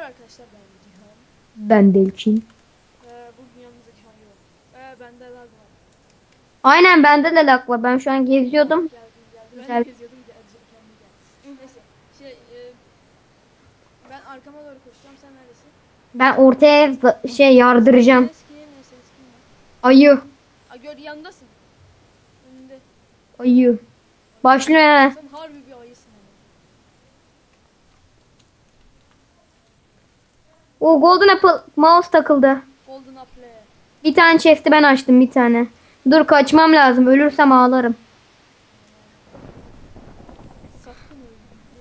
Merhaba arkadaşlar ben Cihan. Ben Delkin. Ee, bugün yanımızda Cihan yok. Ee, bende lag var. Aynen bende de lag var. Ben şu an geziyordum. Geldim geldim. Ben de geziyordum. Neyse şey e, ben arkama doğru koşacağım sen neredesin? Ben ortaya şey yardıracağım. Ayı. Aa gör yanındasın. Önünde. Ayı. Başlıyor. Sen harbi bir ayısın ama. O Golden Apple mouse takıldı. Golden Apple. Bir tane chest'i ben açtım bir tane. Dur kaçmam lazım. Ölürsem ağlarım.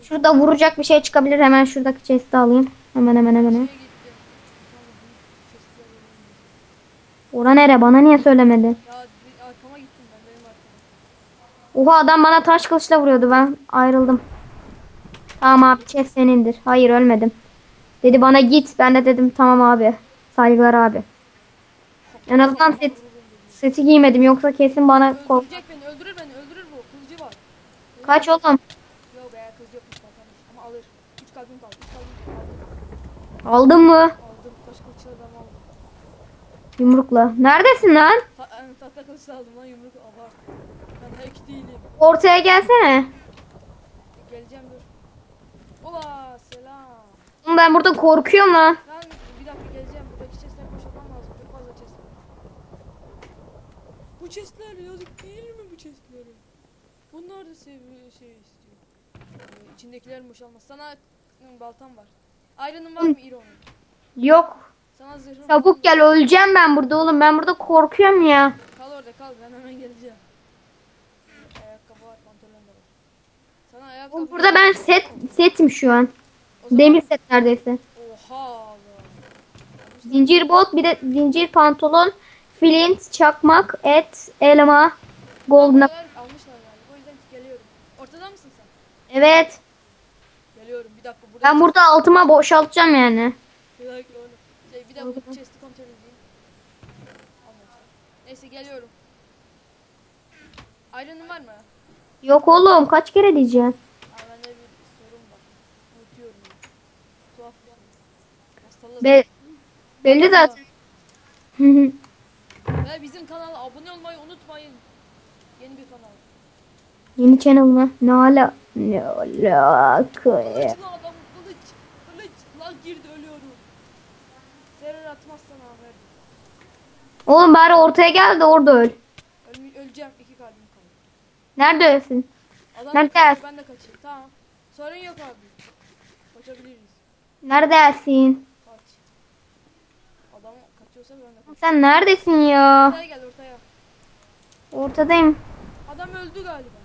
Şurada vuracak bir şey çıkabilir. Hemen şuradaki chest'i alayım. Hemen hemen hemen. Ora nere? Bana niye söylemedi? Oha adam bana taş kılıçla vuruyordu. Ben ayrıldım. Tamam abi chest senindir. Hayır ölmedim. Dedi bana git. Ben de dedim tamam abi. Saygılar abi. En azından set, seti giymedim. Yoksa kesin bana kork. Öldürecek beni öldürür beni öldürür bu. Kılıcı var. Kaç oğlum? Yok be kılıcı yokmuş zaten. Ama alır. 3 kalbim kaldı. 3 kalbim kaldı. Aldın mı? Aldım. Taş kılıçlı adam aldım. Yumrukla. Neredesin lan? Ta yani tahta kılıçlı aldım lan yumruk abart. Ben hack değilim. Ortaya gelsene. Geleceğim dur. Ola Ben burada korkuyorum lan. Lan bir dakika geleceğim. Buradaki chestleri boşaltmam lazım. Çok fazla chest var. Bu chestler yazık değil mi bu chestleri? Bunlar da seviyor şey istiyor. Ee, içindekilerin boşalması. Sana hı, baltam var. Iron'ın var mı İro'nun? Yok. Sana zırhım Çabuk gel öleceğim ben burada oğlum. Ben burada korkuyorum ya. Kal orada kal ben hemen geleceğim. Ayakkabı var pantolon da var. Sana ayakkabı Oğlum burada ben set setim şu an. Demir set neredeyse. Oha Allah. Zincir bot bir de zincir pantolon, flint, çakmak, et, elma, golden. Bunlar almışlar galiba. O yüzden geliyorum. Ortada mısın sen? Evet. Geliyorum bir dakika burada. Ben burada altıma boşaltacağım yani. Bir dakika oğlum. Şey, bir dakika bu chest'i kontrol edeyim. Neyse geliyorum. Iron'un var mı? Yok oğlum kaç kere diyeceğim. Aa bende bir sorun var. Unutuyorum ya. Tuhaf bir şey. Hastalığı. Be belli zaten. Ve bizim kanala abone olmayı unutmayın. Yeni bir kanal. Yeni channel mı? Ne ala? Ne alaka ya? Kılıçlı adam kılıç. Kılıç. Lan girdi ölüyorum. Zerre atmazsan Ahmet. Oğlum bari ortaya gel de orada öl. Ölme, öleceğim. iki kalbim kaldı. Nerede ölsün? Adam Nerede? kaçıyor, ben de kaçayım. Tamam. Sorun yok abi. Kaçabiliriz. Neredesin? Kaç. Adam kaçıyorsa ben de kaçayım. Sen neredesin ya? Ortaya gel ortaya. Ortadayım. Adam öldü galiba.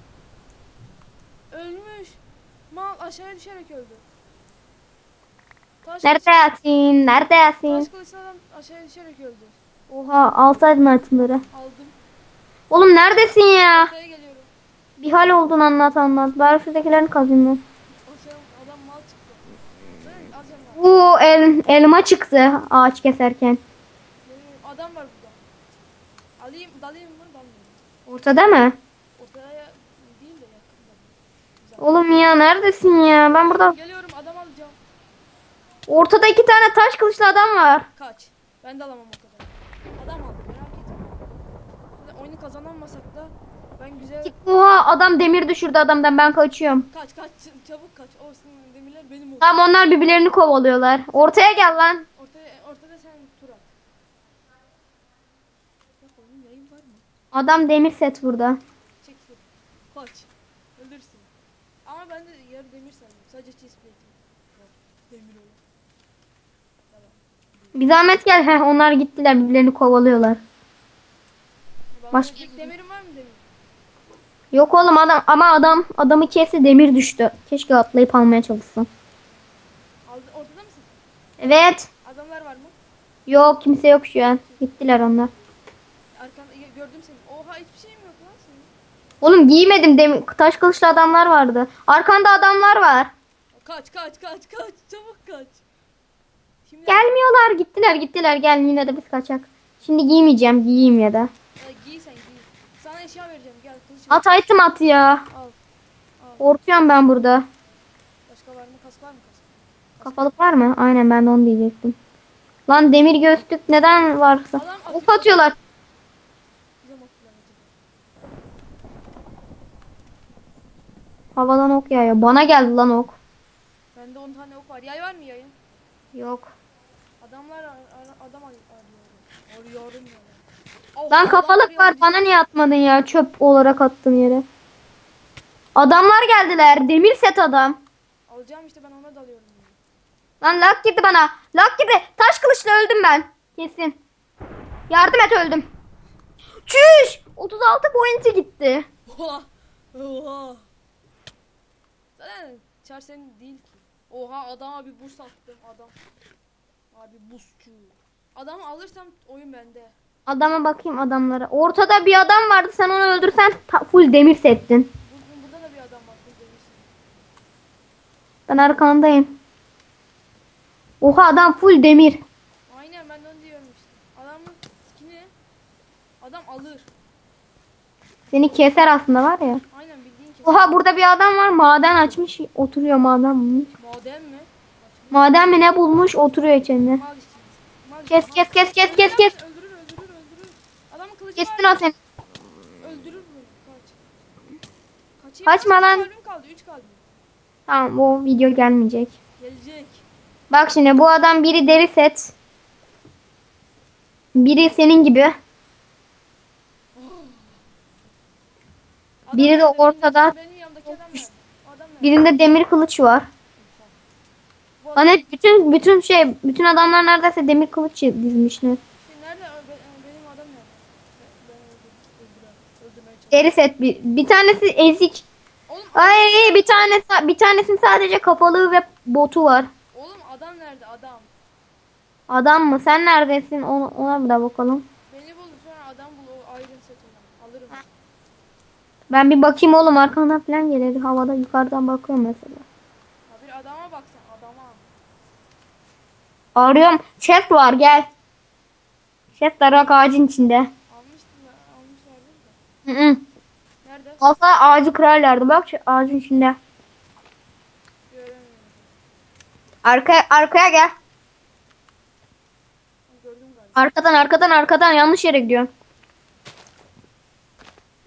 Ölmüş. Mal aşağıya düşerek öldü. Taş Neredesin? Neredesin? Taş kılıçlı adam aşağıya düşerek öldü. Oha alsaydın altınları. Aldım. Oğlum neredesin ya? Ortaya geliyorum. Bir hal oldun anlat anlat. Bari şuradakilerini kazayım ben. Aşağı adam mal çıktı. Sen az. Oo el, elma çıktı ağaç keserken. Adam var burada. Alayım, dalayım mı? Dalmayayım. Ortada mı? Ortaya değil de yakında. Güzel. Oğlum ya neredesin ya? Ben burada Geliyorum adam alacağım. ortada iki tane taş kılıçlı adam var. Kaç. Ben de alamam o kadar. Adam aldı merak etme. Şimdi oyunu kazanamasak da ben güzel... Oha adam demir düşürdü adamdan ben kaçıyorum. Kaç kaç çabuk kaç. O demirler benim oldu. Tamam onlar birbirlerini kovalıyorlar. Ortaya gel lan. Ortaya, ortada sen tur at. Yayın var mı? Adam demir set burada. Çek tur. Kaç. Ölürsün. Ama ben de yarı demir sandım. Sadece chest plate'im. Demir. Tamam. Bir zahmet gel. Heh, onlar gittiler birbirlerini kovalıyorlar. Başka- tek demirin var mı demir? Yok oğlum adam ama adam adamı kesti demir düştü. Keşke atlayıp almaya çalışsın. Aldı, ortada mısın? Evet. Adamlar var mı? Yok kimse yok şu an. Gittiler onlar. Gördüm seni. Oha hiçbir şeyim yok lan senin. Oğlum giymedim demir taş kılıçlı adamlar vardı. Arkanda adamlar var. Kaç kaç kaç kaç çabuk kaç. Kimler? Gelmiyorlar gittiler gittiler gel yine de biz kaçak. Şimdi giymeyeceğim giyeyim ya da. Ya giy sen giy. Sana eşya vereceğim gel kılıç ver. At item at ya. Al. Korkuyorum ben burada. Başka var mı? Kask var mı kask? Kafalık var mı? Aynen ben de onu diyecektim. Lan demir gözlük neden varsa? Adam Ok atıyorlar. Havadan ok yağıyor. Bana geldi lan ok. Bende 10 tane ok var. Yay var mı yayın? Yok. Adamlar ar- ar- adam ar- arıyorum. Arıyorum ya. Oh, Lan adam kafalık var. Bana niye atmadın ya? Çöp olarak attın yere. Adamlar geldiler. Demir set adam. Alacağım işte ben ona dalıyorum. Lan lak girdi bana. Lak girdi. Taş kılıçla öldüm ben. Kesin. Yardım et öldüm. Çüş. 36 pointi gitti. Oha. Oha. Zaten çar senin değil ki. Oha adama bir boost attım adam. Abi boostçu. Adamı alırsam oyun bende. Adama bakayım adamlara. Ortada bir adam vardı. Sen onu öldürsen full demir settin. Burada, burada da bir adam var. Burada demişsin. Ben arkandayım. Oha adam full demir. Aynen ben de onu diyorum işte. Adamın skini adam alır. Seni keser aslında var ya. Oha burada bir adam var. Maden açmış. Oturuyor maden bulmuş. Maden mi? Maden mi ne bulmuş? Oturuyor içinde. Kes kes kes kes kes kes. Öldürür öldürür öldürür. Adamın kılıcı Kestin var. o seni. Öldürür mü? Kaç. Kaçayım. Kaçma lan. kaldı. 3 kalbim. Tamam bu video gelmeyecek. Gelecek. Bak şimdi bu adam biri deri set. Biri senin gibi. Adam Biri de ortada. Benim yanımdaki adam nerede? O adam nerede? Birinde demir kılıç var. Bu Lan hep bütün bütün şey bütün adamlar neredeyse demir kılıç dizmişler. Şey nerede? Ö- be- Benim adam nerede? Ben, ben öldür, öldüren, öldürmeye çalışıyorum. Deri set bir, bir tanesi ezik. Oğlum, Ay bir tane bir tanesinin sadece kapalı ve botu var. oğlum adam nerede? Adam. Adam mı? Sen neredesin? Ona, ona bir daha bakalım. Beni bul sonra adam bul o iron set olan. Alırım. Ben bir bakayım oğlum arkandan falan gelir. Havada yukarıdan bakıyorum mesela. Ha bir adama baksan adama. Arıyorum. Chest var gel. Var bak ağacın içinde. Almıştım da almışlardı da. Hı hı. Nerede? Olsa ağacı kırarlardı. Bak şu ağacın içinde. Göremiyorum. Arkaya arkaya gel. Ha, Gördüm galiba. Arkadan arkadan arkadan yanlış yere gidiyorsun.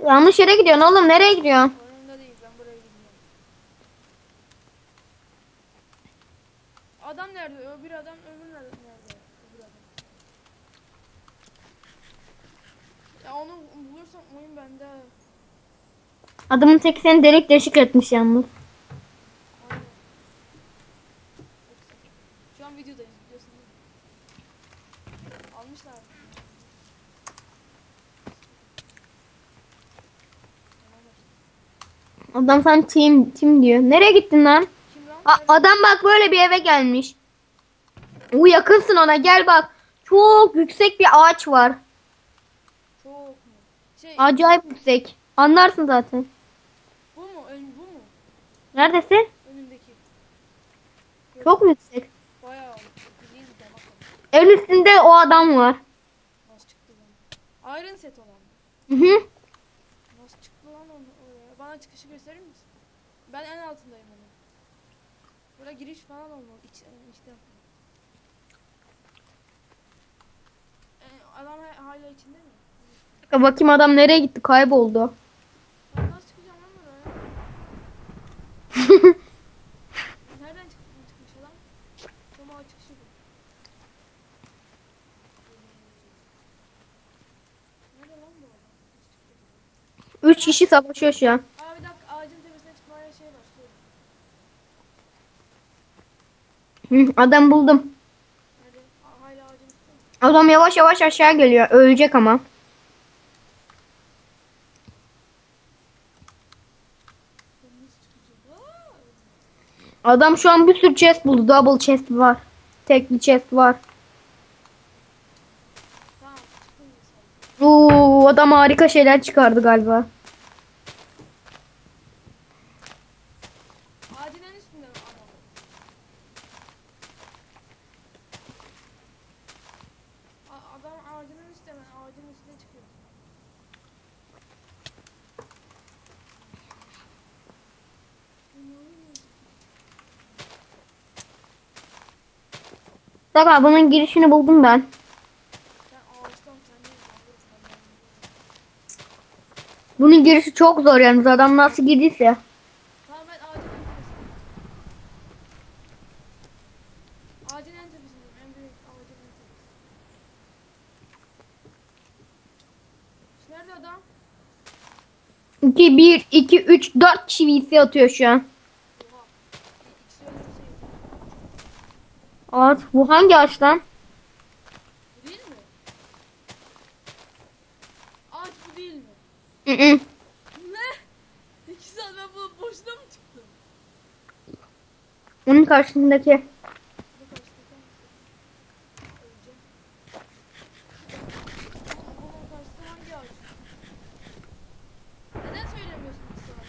Yanlış yere gidiyorsun oğlum. Nereye gidiyorsun? Önümde değil ben buraya gidiyorum. Adam nerede? Öbür adam öbür nerede? nerede? Öbür adam. Ya onu bulursam oyun bende. Adamın teki seni delik deşik etmiş yalnız. Aynen. Şu an videodayız biliyorsun değil mi? Almışlar. Adam sen team team diyor. Nereye gittin lan? A- adam bak böyle bir eve gelmiş. U yakınsın ona gel bak. Çok yüksek bir ağaç var. Çok mu? Şey Acayip yüksek. Anlarsın zaten. bu mu? Ön, bu mu? Neredesin? Önündeki. Çok yüksek. Bayağı. Evin üstünde o adam var. Nasıl çıktı lan? Iron set olan? Hı hı. Nasıl çıktı lan onu oraya? Bana çıkışı gösterir misin? Ben en altındayım onun. Burada giriş falan olmalı. İç, işte. Ee, adam ha- hala içinde mi? Bakayım adam nereye gitti? Kayboldu. Ben nasıl çıkacağım lan buraya? Nereden çıktı çıkmış adam? Tam o çıkışı bu. Nerede lan bu adam? Nasıl çıktı? Üç kişi savaşıyor şu an. Aa bir dakika ağacın tepesine çıkmaya şey var. Su. Hı, adam buldum. Hala ağacın? Adam yavaş yavaş aşağı geliyor. Ölecek ama. Aa! Adam şu an bir sürü chest buldu. Double chest var. Tekli chest var. Tamam. Oo, adam harika şeyler çıkardı galiba. Ağacın en üstünde mi adam? A- adam ağacın en üstünde mi? Ağacın üstüne çıkıyor. Mustafa bunun girişini buldum ben. Bunun girişi çok zor yalnız adam nasıl girdiyse. Nerede adam? 2, 1, 2, 3, 4 kişi VC atıyor şu an. Evet bu hangi ağaç lan? Bu değil mi? Ağaç bu değil mi? Hı hı. Ne? İki saat ben bunu boşuna mı çıktım? Onun karşısındaki. Ağaç? Neden söylemiyorsun iki saat?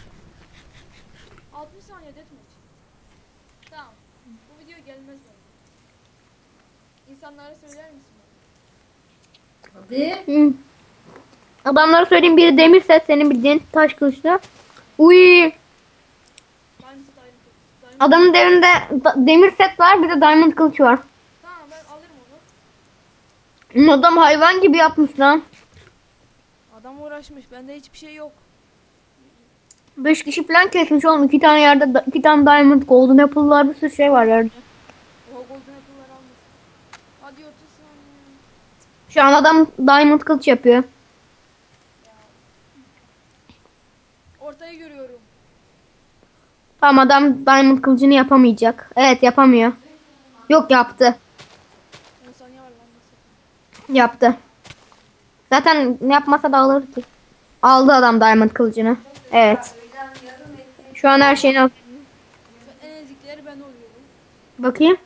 60 saniye deathmatch. Tamam. Bu video gelmez bana. İnsanlara söyler misin? Hadi. Hı. Adamlara söyleyeyim biri demir set senin bildiğin taş kılıçlı. Uy. Diamond set ayrı kılıç. Diamond- Adamın devrinde da- demir set var bir de diamond kılıç var. Tamam ben alırım onu. Adam hayvan gibi yapmış lan. Adam uğraşmış. Bende hiçbir şey yok. 5 kişi falan kesmiş oğlum. 2 tane yerde da- iki tane diamond golden apple'lar bir sürü şey var yerde. O golden almış. Hadi 30 saniye. Şu an adam diamond kılıç yapıyor. Ya. Ortayı görüyorum. Tamam adam diamond kılıcını yapamayacak. Evet yapamıyor. Yok yaptı. 10 saniye var lan. nasıl? Yaptı. Zaten yapmasa da alır ki. Aldı adam diamond kılıcını. Evet. Şu an her şeyini al. Şu En ezikleri ben oluyorum. Bakayım.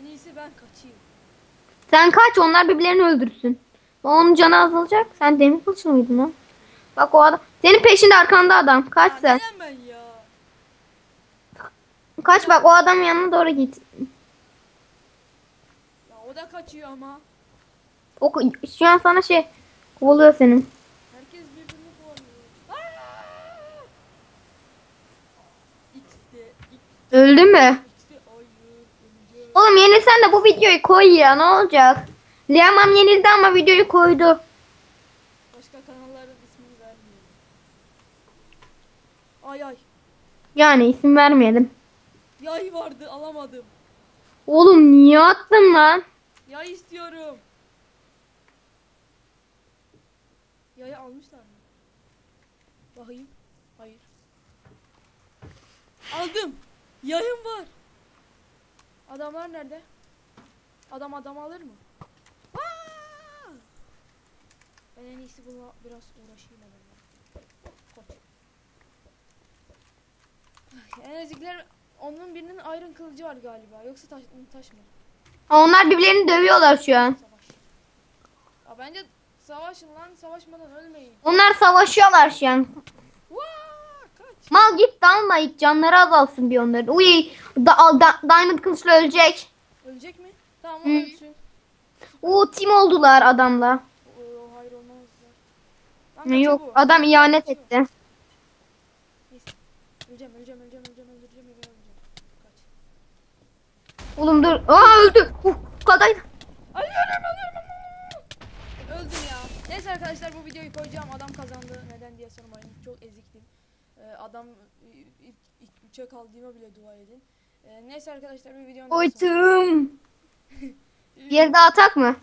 En iyisi ben kaçayım. Sen kaç onlar birbirlerini öldürsün. Onun canı azalacak. Sen demir kılıçlı mıydın lan? Bak o adam. Senin peşinde arkanda adam. Kaç Ya sen. Kaç bak o adamın yanına doğru git. Ya o da kaçıyor ama. O, şu an sana şey kovalıyor senin. Herkes birbirini kovalıyor. Öldü mü? Oğlum yenilsen de bu videoyu koy ya ne olacak? Liamam yenildi ama videoyu koydu. Başka kanalların ismini vermiyorum. Ay ay. Yani isim vermeyelim. Yay vardı alamadım. Oğlum niye attın lan? Yay istiyorum. Yayı almışlar mı? Bakayım. Hayır. Aldım. Yayım var. Adamlar nerede? Adam adam alır mı? Aa! Ben en iyisi bununla biraz uğraşayım adamla. Koş. En ezikler onun birinin iron kılıcı var galiba. Yoksa taş, taş mı? Onlar birbirlerini dövüyorlar şu an. Savaş. Ya bence savaşın lan savaşmadan ölmeyin. Onlar savaşıyorlar şu an. Mal git dalma hiç canları azalsın bir onların. Uy da, da, Diamond kılıçlı ölecek. Ölecek mi? Tamam o ölsün. Oo team oldular adamla. Oo, hayır olmazlar. Lan kaçıyor yok bu. adam ihanet etti. Neyse. Öleceğim öleceğim öleceğim öleceğim öldüreceğim öleceğim. Kaç. Oğlum dur. Aa öldü. Uh. Alıyorum alıyorum alıyorum. Öldüm ya. Neyse arkadaşlar bu videoyu koyacağım. Adam kazandı. Neden diye sormayın. Çok eziktim. Ee, adam ilk, ilk, üçe kaldığıma bile dua edin. Ee, neyse arkadaşlar bir videonun Oytum. daha atak mı?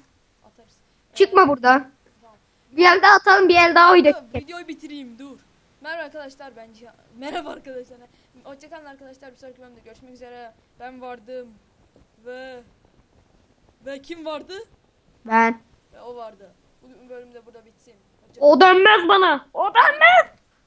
atarız. Çıkma buradan. Tamam. Bir el daha atalım bir el daha oynadık. Videoyu bitireyim dur. Merhaba arkadaşlar ben Cihan. Merhaba arkadaşlar. Hoşçakalın arkadaşlar. Bir sonraki bölümde görüşmek üzere. Ben vardım. Ve ve kim vardı? Ben. Ve o vardı. Bu bölümde burada bitsin. O dönmez bana. O dönmez.